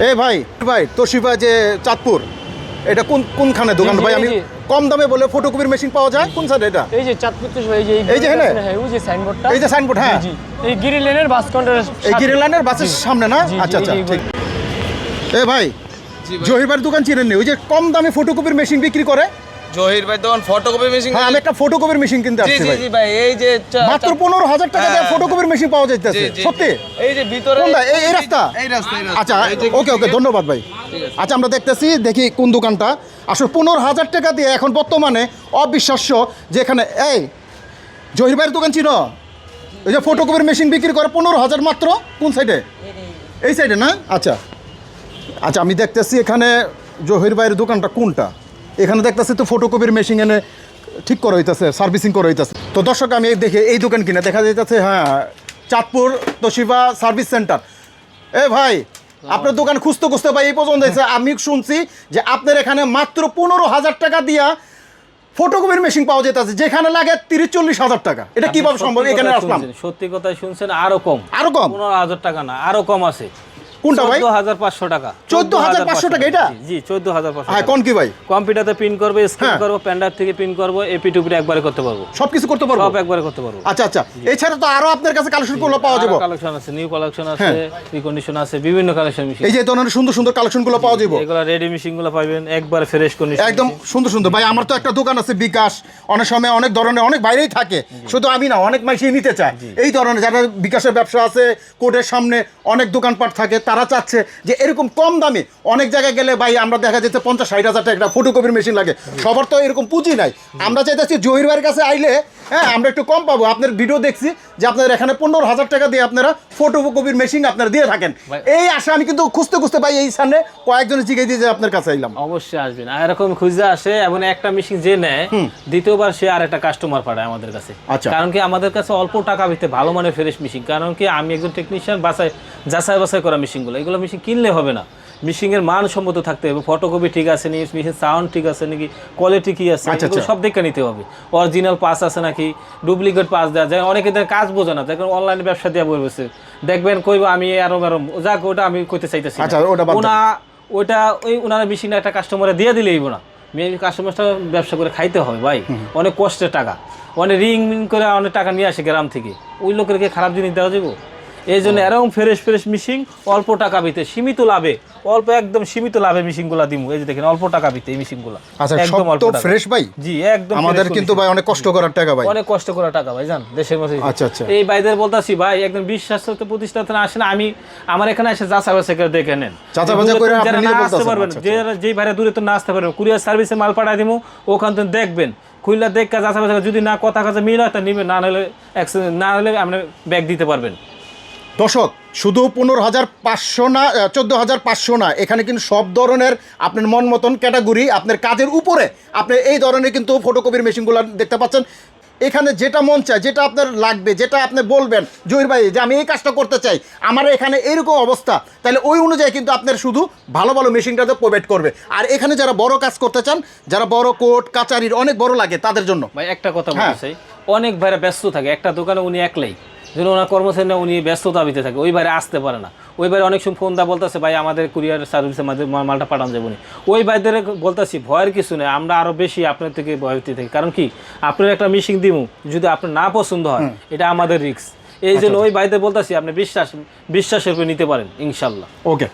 এ ভাই ভাই তোশিবা যে চাঁদপুর এটা কোন কোনখানে দোকান ভাই? আমি কম দামে বলে ফটোকপির মেশিন পাওয়া যায়? কোন সাইডে এটা? এই যে চাঁদপুর তো এই যে এই যে হ্যাঁ ওই যে সাইনবোর্ডটা এই যে সাইনবোর্ড হ্যাঁ। জি এই গিরি লেনের বাস কাউন্টারের এই গিরি লেনের বাসের সামনে না? আচ্ছা আচ্ছা ঠিক। এ ভাই জহিবার দোকান চিনেন নি ওই যে কম দামে ফটোকপির মেশিন বিক্রি করে? জহির ভাই তখন ফটোকপি মেশিন হ্যাঁ আমি একটা ফটোকপির মেশিন কিনতে জি আসছি জি ভাই। জি ভাই এই যে চা- মাত্র চা- পনেরো হাজার টাকা দিয়ে হ্যাঁ, ফটোকপির মেশিন পাওয়া যাইতেছে। জি, জি, জি। সত্যি? এই যে ভিতরে কোনটা? এই- এই রাস্তা? এই রাস্তা এই রাস্তা। আচ্ছা এই যে ওকে ওকে ধন্যবাদ ভাই। আচ্ছা আমরা দেখতেছি দেখি কোন দোকানটা। আসলে পনেরো হাজার টাকা দিয়ে এখন বর্তমানে অবিশ্বাস্য যে এখানে এই জহির ভাইয়ের দোকান ছিল এই যে ফটোকপির মেশিন বিক্রি করে পনেরো হাজার মাত্র কোন সাইডে এই সাইডে না? আচ্ছা। আচ্ছা আমি দেখতেছি এখানে জহির ভাইয়ের দোকানটা কোনটা? এখানে দেখতেছি তো ফটোকপির মেশিন এনে ঠিক করা হইতেছে সার্ভিসিং করা হইতেছে। তো দর্শক আমি দেখে এই দোকান কিনে দেখা যাইতেছে হ্যাঁ চাঁদপুর তোশিবা সার্ভিস সেন্টার এ ভাই আপনার দোকান খুঁজতে খুঁজতে ভাই এই পর্যন্ত হয়েছে আমি শুনছি যে আপনার এখানে মাত্র পনেরো হাজার টাকা দিয়া ফটোকপির মেশিন পাওয়া যেতেছে যেখানে লাগে তিরিশ চল্লিশ হাজার টাকা। এটা কীভাবে সম্ভব? সত্যি এখানে কথা আসলাম। শুনছেন, সত্যি কথা শুনছেন আরও কম। আরও কম? পনেরো হাজার টাকা না আরও কম আছে। কোনটা ভাই? চোদ্দ হাজার পাঁচশো টাকা। 14,500 টাকা এটা? জি, জি চোদ্দ হাজার পাঁচশো হ্যাঁ কোন কি ভাই? কম্পিউটারে প্রিন্ট করব স্ক্যান হ্যাঁ। করব প্যান্ডার থেকে প্রিন্ট করব এপি টুপি একবারে করতে পারব। সব কিছু করতে পারব? সব একবারে করতে পারব। আচ্ছা আচ্ছা। এছাড়া তো আরও আপনার কাছে কালেকশনগুলো পাওয়া যাবে। কালেকশন আছে নিউ কালেকশন আছে হ্যাঁ। রিকন্ডিশন আছে বিভিন্ন কালেকশন এই যে ধরনের সুন্দর সুন্দর কালেকশনগুলো পাওয়া যাবে। এগুলো রেডি মেশিনগুলো পাবেন একবারে ফ্রেশ কন্ডিশন একদম সুন্দর সুন্দর। ভাই আমার তো একটা দোকান আছে বিকাশ। অনেক সময় অনেক ধরনের অনেক বাইরেই থাকে। শুধু আমি না অনেক মাইসেই নিতে চায়। এই ধরনের যারা বিকাশের ব্যবসা আছে কোর্টের সামনে অনেক দোকানপাট থাকে তারা চাচ্ছে যে এরকম কম দামে। অনেক জায়গায় গেলে ভাই আমরা দেখা যাচ্ছে পঞ্চাশ ষাট হাজার টাকা একটা ফটোকপির মেশিন লাগে। সবার তো এরকম পুঁজি নাই। আমরা চাইতেছি জহির ভাইয়ের কাছে আইলে হ্যাঁ আমরা একটু কম পাবো। আপনার ভিডিও দেখছি যে আপনার এখানে পনেরো হাজার টাকা দিয়ে আপনারা ফটোকপির মেশিন আপনারা দিয়ে থাকেন। এই আশা আমি কিন্তু খুঁজতে খুঁজতে ভাই এই সামনে কয়েকজনের জিজ্ঞেস দিয়ে যে আপনার কাছে আইলাম। অবশ্যই আসবেন। আর এরকম খুঁজে আসে এবং একটা মেশিন যে নেয় দ্বিতীয়বার সে আর একটা কাস্টমার পাঠায় আমাদের কাছে। আচ্ছা। কারণ কি আমাদের কাছে অল্প টাকা ভিতরে ভালো মানের ফ্রেশ মেশিন কারণ কি আমি একজন টেকনিশিয়ান বাসায় যাচাই বাছাই করা মেশিনগুলো এগুলো মেশিন কিনলে হবে না। মেশিনের মান সম্মত থাকতে হবে। ফটোকপি ঠিক আছে নাকি? মেশিন সাউন্ড ঠিক আছে নাকি? কোয়ালিটি কি আছে? আচ্ছা, আচ্ছা। সব দেখে নিতে হবে। অরিজিনাল পাস আছে নাকি? ডুপ্লিকেট পাস দেওয়া যায়। অনেকে কাজ বোঝে না। দেখেন অনলাইনে ব্যবসা দিয়ে বলছে দেখবেন কইব আমি আরও আরও যাক ওটা আমি কইতে চাইতেছি না। আচ্ছা, ওটা ওনা ওইটা ওই ওনারা মেশিন একটা কাস্টমারে দিয়ে দিলেই না। মেয়ে কাস্টমারটা ব্যবসা করে খাইতে হবে ভাই। অনেক কষ্টের টাকা। অনেক রিং করে অনেক টাকা নিয়ে আসে গ্রাম থেকে। ওই লোকেরকে খারাপ জিনিস দেওয়া যাব এই জন্য এরকম ফ্রেশ ফ্রেশ মিশিং অল্প টাকা ভিতরে সীমিত লাভে অল্প একদম সীমিত লাভে মিশিংগুলা দিব এই যে দেখেন অল্প টাকা ভিতরে এই মিশিংগুলা আচ্ছা একদম অল্প টাকা। ফ্রেশ ভাই? জি একদম আমাদের কিন্তু ভাই অনেক কষ্ট করার টাকা ভাই। অনেক কষ্ট করা টাকা ভাই জান দেশের মধ্যে। আচ্ছা, আচ্ছা। এই ভাইদের বলতাছি ভাই একদম বিশ্বাস প্রতিষ্ঠানে আসেন আমি আমার এখানে এসে যাচা বাছাই করে দেখে নেন। যাচাই বাছাই করে আপনি নিয়ে বলতেছেন, পারবেন আচ্ছা, যে যেই ভাইরা দূরে তো না আসতে পারবেন কুরিয়ার সার্ভিসে মাল পাঠাই দিব ওখান থেকে দেখবেন। খুলনা দেখ কাজ করে যদি না কথা কাজে মিল হয় তা নিবেন না হলে না হলে আপনি ব্যাগ দিতে পারবেন। দর্শক শুধু পনেরো হাজার পাঁচশো না চোদ্দ হাজার পাঁচশো না এখানে কিন্তু সব ধরনের আপনার মন মতন ক্যাটাগরি আপনার কাজের উপরে আপনি এই ধরনের কিন্তু ফটোকপির মেশিনগুলো দেখতে পাচ্ছেন। এখানে যেটা মন চায় যেটা আপনার লাগবে যেটা আপনি বলবেন জহির ভাই যে আমি এই কাজটা করতে চাই আমার এখানে এরকম অবস্থা তাহলে ওই অনুযায়ী কিন্তু আপনার শুধু ভালো ভালো মেশিনটাতে প্রোভাইড করবে। আর এখানে যারা বড় কাজ করতে চান যারা বড় কোর্ট কাচারির অনেক বড় লাগে তাদের জন্য। ভাই একটা কথা হ্যাঁ। বলতে চাই অনেক ভাইরা ব্যস্ত থাকে একটা দোকানে উনি একলাই। যেন ওনার কর্মচারী না উনি ব্যস্ততা দিতে থাকে। ওই বাইরে আসতে পারে না। ওই বাইরে অনেক সময় ফোন দা বলতেছে ভাই আমাদের কুরিয়ার সার্ভিসের মাধ্যমে মালটা পাঠানো যাব ওই বাইদের বলতেছি ভয়ের কিছু নেই আমরা আরও বেশি আপনার থেকে ভয় পেতে থাকি। কারণ কি? আপনার একটা মিশিং দিব যদি আপনার না পছন্দ হয় এটা আমাদের রিস্ক এই আচ্ছা, জন্য ওই বাইদের বলতেছি আপনি বিশ্বাস বিশ্বাসের উপরে নিতে পারেন ইনশাল্লাহ। ওকে